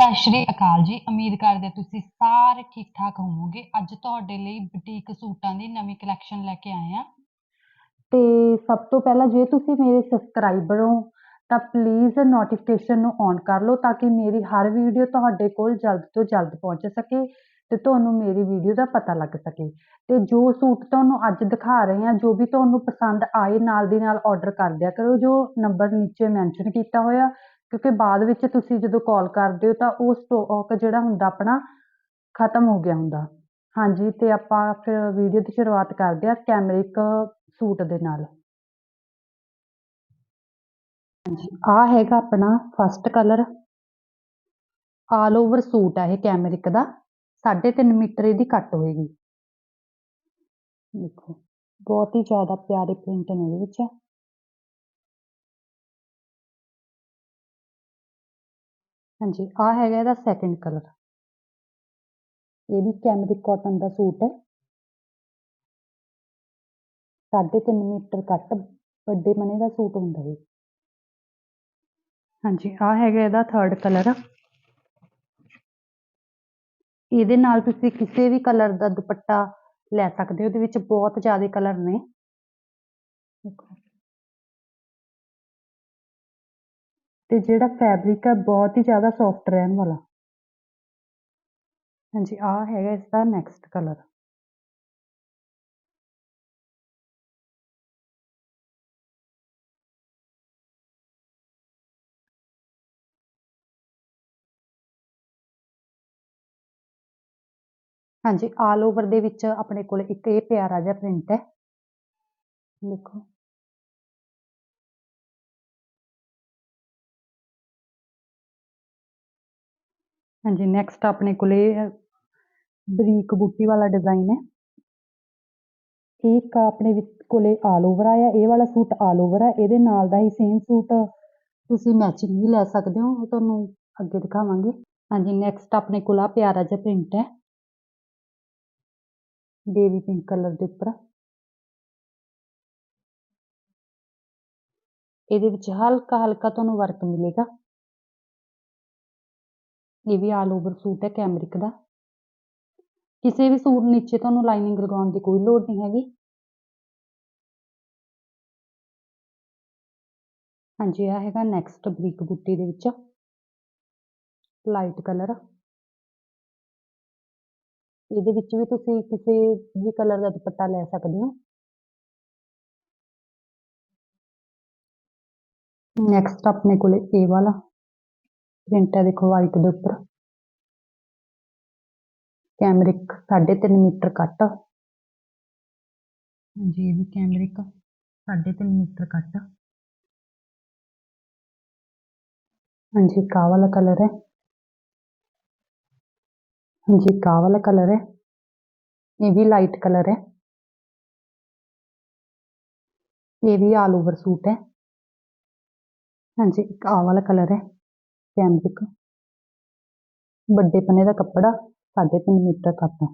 ਸਤਿ ਸ਼੍ਰੀ ਅਕਾਲ ਜੀ। ਉਮੀਦ ਕਰਦੇ ਤੁਸੀਂ ਸਾਰੇ ਠੀਕ ਠਾਕ ਹੋਵੋਗੇ। ਅੱਜ ਤੁਹਾਡੇ ਲਈ ਬੁਟੀਕ ਸੂਟਾਂ ਦੀ ਨਵੀਂ ਕਲੈਕਸ਼ਨ ਲੈ ਕੇ ਆਏ ਹਾਂ। ਤੇ ਸਭ ਤੋਂ ਪਹਿਲਾਂ ਜੇ ਤੁਸੀਂ ਮੇਰੇ ਸਬਸਕ੍ਰਾਈਬਰ ਹੋ, ਤਾਂ ਪਲੀਜ਼ ਨੋਟੀਫਿਕੇਸ਼ਨ ਨੂੰ ਔਨ ਕਰ ਲਓ ਤਾਂ ਕਿ ਮੇਰੀ ਹਰ ਵੀਡੀਓ ਤੁਹਾਡੇ ਕੋਲ ਜਲਦ ਤੋਂ ਜਲਦ ਪਹੁੰਚ ਸਕੇ ਤੇ ਤੁਹਾਨੂੰ ਮੇਰੀ ਵੀਡੀਓ ਦਾ ਪਤਾ ਲੱਗ ਸਕੇ। ਤੇ ਜੋ ਸੂਟ ਤੁਹਾਨੂੰ ਅੱਜ ਦਿਖਾ ਰਹੇ ਹਾਂ, ਜੋ ਵੀ ਤੁਹਾਨੂੰ ਪਸੰਦ ਆਏ, ਨਾਲ ਦੀ ਨਾਲ ਆਰਡਰ ਕਰ ਦਿਆ ਕਰੋ। ਜੋ ਨੰਬਰ ਨੀਚੇ ਮੈਂਸ਼ਨ ਕੀਤਾ ਹੋਇਆ ਕਿਉਂਕਿ ਬਾਅਦ ਵਿੱਚ ਤੁਸੀਂ ਜਦੋਂ ਕਾਲ ਕਰਦੇ ਹੋ ਤਾਂ ਉਹ ਸਟਾਕ ਜਿਹੜਾ ਹੁੰਦਾ ਆਪਣਾ ਖਤਮ ਹੋ ਗਿਆ ਹੁੰਦਾ। ਹਾਂਜੀ, ਤੇ ਆਪਾਂ ਫਿਰ ਵੀਡੀਓ ਦੀ ਸ਼ੁਰੂਆਤ ਕਰਦੇ ਹਾਂ ਕੈਮਰਿਕ ਸੂਟ ਦੇ ਨਾਲ। ਹਾਂਜੀ ਆ ਹੈਗਾ ਆਪਣਾ first colour all over suit ਆ ਇਹ ਕੈਮਰਿਕ ਦਾ। 3.5 ਮੀਟਰ ਇਹਦੀ ਕੱਟ ਹੋਏਗੀ। ਦੇਖੋ, ਬਹੁਤ ਹੀ ਜ਼ਿਆਦਾ ਪਿਆਰੇ ਪ੍ਰਿੰਟ ਨੇ ਇਹਦੇ ਵਿੱਚ। ਹਾਂਜੀ ਆ ਹੈਗਾ ਇਹਦਾ ਸੈਕੰਡ ਕਲਰ ਇਹ ਵੀ ਕੈਮਰਿਕ ਕਾਟਨ ਦਾ ਸੂਟ ਹੈ। ਸਾਢੇ ਤਿੰਨ ਮੀਟਰ ਕੱਟ ਵੱਡੇ ਬਣੇ ਦਾ ਸੂਟ ਹੁੰਦਾ ਇਹ। ਹਾਂਜੀ ਆ ਹੈਗਾ ਇਹਦਾ ਥਰਡ ਕਲਰ ਇਹਦੇ ਨਾਲ ਤੁਸੀਂ ਕਿਸੇ ਵੀ ਕਲਰ ਦਾ ਦੁਪੱਟਾ ਲੈ ਸਕਦੇ ਹੋ, ਇਹਦੇ ਵਿੱਚ ਬਹੁਤ ਜ਼ਿਆਦਾ ਕਲਰ ਨੇ। ਦੇਖੋ। ਤੇ ਜਿਹੜਾ ਫੈਬਰਿਕ ਹੈ ਬਹੁਤ ਹੀ ਜ਼ਿਆਦਾ ਸੌਫਟ ਰਹਿਣ ਵਾਲਾ। ਹਾਂਜੀ ਆ ਹੈਗਾ ਇਸ ਦਾ ਨੈਕਸਟ ਕਲਰ ਹਾਂਜੀ ਆਲ ਓਵਰ ਦੇ ਵਿੱਚ ਆਪਣੇ ਕੋਲ ਇੱਕ ਇਹ ਪਿਆਰਾ ਜਿਹਾ ਪ੍ਰਿੰਟ ਹੈ। ਦੇਖੋ। ਹਾਂਜੀ ਨੈਕਸਟ ਆਪਣੇ ਕੋਲ ਬਰੀਕ ਬੂਟੀ ਵਾਲਾ ਡਿਜ਼ਾਈਨ ਹੈ। ਇੱਕ ਆਪਣੇ ਕੋਲੇ ਆਲ ਓਵਰ ਆਇਆ, ਇਹ ਵਾਲਾ ਸੂਟ ਆਲ ਓਵਰ ਹੈ ਇਹਦੇ ਨਾਲ ਦਾ ਹੀ ਸੇਮ ਸੂਟ ਤੁਸੀਂ ਮੈਚਿੰਗ ਵੀ ਲੈ ਸਕਦੇ ਹੋ, ਉਹ ਤੁਹਾਨੂੰ ਅੱਗੇ ਦਿਖਾਵਾਂਗੇ। ਹਾਂਜੀ ਨੈਕਸਟ ਆਪਣੇ ਕੋਲ ਆ, ਪਿਆਰਾ ਜਿਹਾ ਪ੍ਰਿੰਟ ਹੈ। ਬੇਬੀ ਪਿੰਕ ਕਲਰ ਦੇ ਉੱਪਰ। ਇਹਦੇ ਵਿੱਚ ਹਲਕਾ ਹਲਕਾ ਤੁਹਾਨੂੰ ਵਰਕ ਮਿਲੇਗਾ। ਇਹ ਵੀ ਆਲ ਓਵਰ ਸੂਟ ਹੈ ਕੈਮਰਿਕ ਦਾ। ਕਿਸੇ ਵੀ ਸੂਟ ਨੀਚੇ ਤੁਹਾਨੂੰ ਲਾਈਨਿੰਗ ਲਗਾਉਣ ਦੀ ਕੋਈ ਲੋੜ ਨਹੀਂ ਹੈਗੀ। ਹਾਂਜੀ ਆ ਹੈਗਾ ਨੈਕਸਟ ਬਰੀਕ ਬੁੱਟੀ ਦੇ ਵਿੱਚ। ਲਾਈਟ ਕਲਰ ਇਹਦੇ ਵਿੱਚ ਵੀ ਤੁਸੀਂ ਕਿਸੇ ਵੀ ਕਲਰ ਦਾ ਦੁਪੱਟਾ ਲੈ ਸਕਦੇ ਹੋ। ਨੈਕਸਟ ਆਪਣੇ ਕੋਲੇ ਇਹ ਵਾਲਾ। ਪ੍ਰਿੰਟ ਹੈ ਦੇਖੋ ਵਾਈਟ ਦੇ ਉੱਪਰ ਕੈਮਰਿਕ 3.5 ਮੀਟਰ ਕੱਟ ਹਾਂਜੀ ਇਹ ਵੀ ਕੈਮਰਿਕ 3.5 ਮੀਟਰ ਕੱਟ ਹਾਂਜੀ ਕਾ ਵਾਲਾ ਕਲਰ ਹੈ ਹਾਂਜੀ ਕਾ ਵਾਲਾ ਕਲਰ ਹੈ ਇਹ ਵੀ ਲਾਈਟ ਕਲਰ ਹੈ ਇਹ ਵੀ ਆਲ ਓਵਰ ਸੂਟ ਹੈ ਹਾਂਜੀ ਇੱਕ ਆ ਵਾਲਾ ਕਲਰ ਹੈ ਕੈਮਰਿਕ ਵੱਡੇ ਪੰਨੇ ਦਾ ਕੱਪੜਾ 3.5 ਮੀਟਰ ਕੱਟ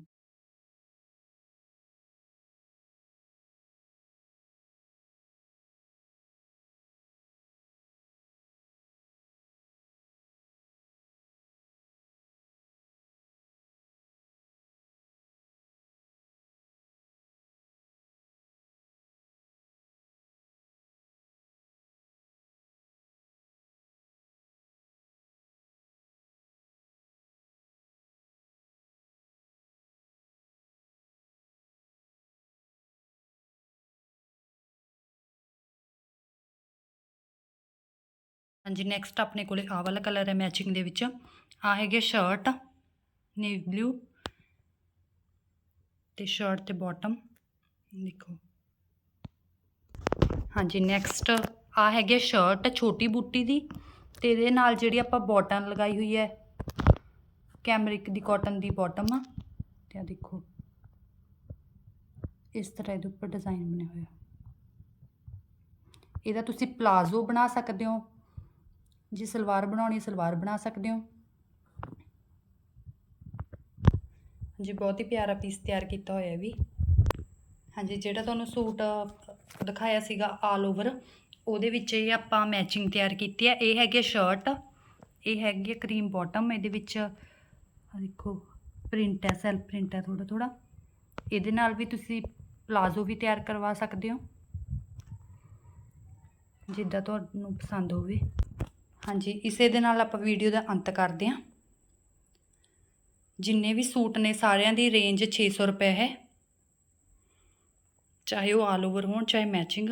ਹਾਂਜੀ ਨੈਕਸਟ ਆਪਣੇ ਕੋਲੇ ਆਹ ਵਾਲਾ ਕਲਰ ਹੈ ਮੈਚਿੰਗ ਦੇ ਵਿੱਚ। ਆ ਹੈਗੇ ਸ਼ਰਟ ਨੇਵੀ ਬਲੂ ਤੇ ਸ਼ਰਟ ਤੇ ਬਾਟਮ ਦੇਖੋ। ਹਾਂਜੀ ਨੈਕਸਟ ਆ ਹੈਗੇ ਸ਼ਰਟ ਛੋਟੀ ਬੂਟੀ ਦੀ ਤੇ ਇਹਦੇ ਨਾਲ ਜਿਹੜੀ ਆਪਾਂ ਬਾਟਮ ਲਗਾਈ ਹੋਈ ਹੈ ਕੈਮਰਿਕ ਦੀ ਕਾਟਨ ਦੀ ਬਾਟਮ ਆ। ਤੇ ਆ ਦੇਖੋ। ਇਸ ਤਰ੍ਹਾਂ ਇਹਦੇ ਉੱਪਰ ਡਿਜ਼ਾਈਨ ਬਣਿਆ ਹੋਇਆ। ਇਹਦਾ ਤੁਸੀਂ ਪਲਾਜ਼ੋ ਬਣਾ ਸਕਦੇ ਹੋ। ਜੇ ਸਲਵਾਰ ਬਣਾਉਣੀ ਸਲਵਾਰ ਬਣਾ ਸਕਦੇ ਹੋ। ਜੀ ਬਹੁਤ ਹੀ ਪਿਆਰਾ ਪੀਸ ਤਿਆਰ ਕੀਤਾ ਹੋਇਆ ਵੀ। ਹਾਂਜੀ, ਜਿਹੜਾ ਤੁਹਾਨੂੰ ਸੂਟ ਦਿਖਾਇਆ ਸੀਗਾ ਆਲ ਓਵਰ ਉਹਦੇ ਵਿੱਚ ਇਹ ਆਪਾਂ ਮੈਚਿੰਗ ਤਿਆਰ ਕੀਤੀ ਹੈ। ਇਹ ਹੈਗੇ ਸ਼ਰਟ ਇਹ ਹੈਗੀ ਹੈ ਕਰੀਮ ਬਾਟਮ ਇਹਦੇ ਵਿੱਚ ਦੇਖੋ ਪ੍ਰਿੰਟ ਹੈ ਸੈਲਫ ਪ੍ਰਿੰਟ ਹੈ ਥੋੜਾ ਥੋੜਾ ਇਹਦੇ ਨਾਲ ਵੀ ਤੁਸੀਂ ਪਲਾਜ਼ੋ ਵੀ ਤਿਆਰ ਕਰਵਾ ਸਕਦੇ ਹੋ। ਜਿੱਦਾਂ ਤੁਹਾਨੂੰ ਪਸੰਦ ਹੋਵੇ। ਹਾਂਜੀ, ਇਸੇ ਦੇ ਨਾਲ ਆਪਾਂ ਵੀਡੀਓ ਦਾ ਅੰਤ ਕਰਦੇ ਹਾਂ। ਜਿੰਨੇ ਵੀ ਸੂਟ ਨੇ ਸਾਰਿਆਂ ਦੀ ਰੇਂਜ 600 ਰੁਪਏ ਹੈ। ਚਾਹੇ ਉਹ ਆਲ ਓਵਰ ਹੋਣ, ਚਾਹੇ ਮੈਚਿੰਗ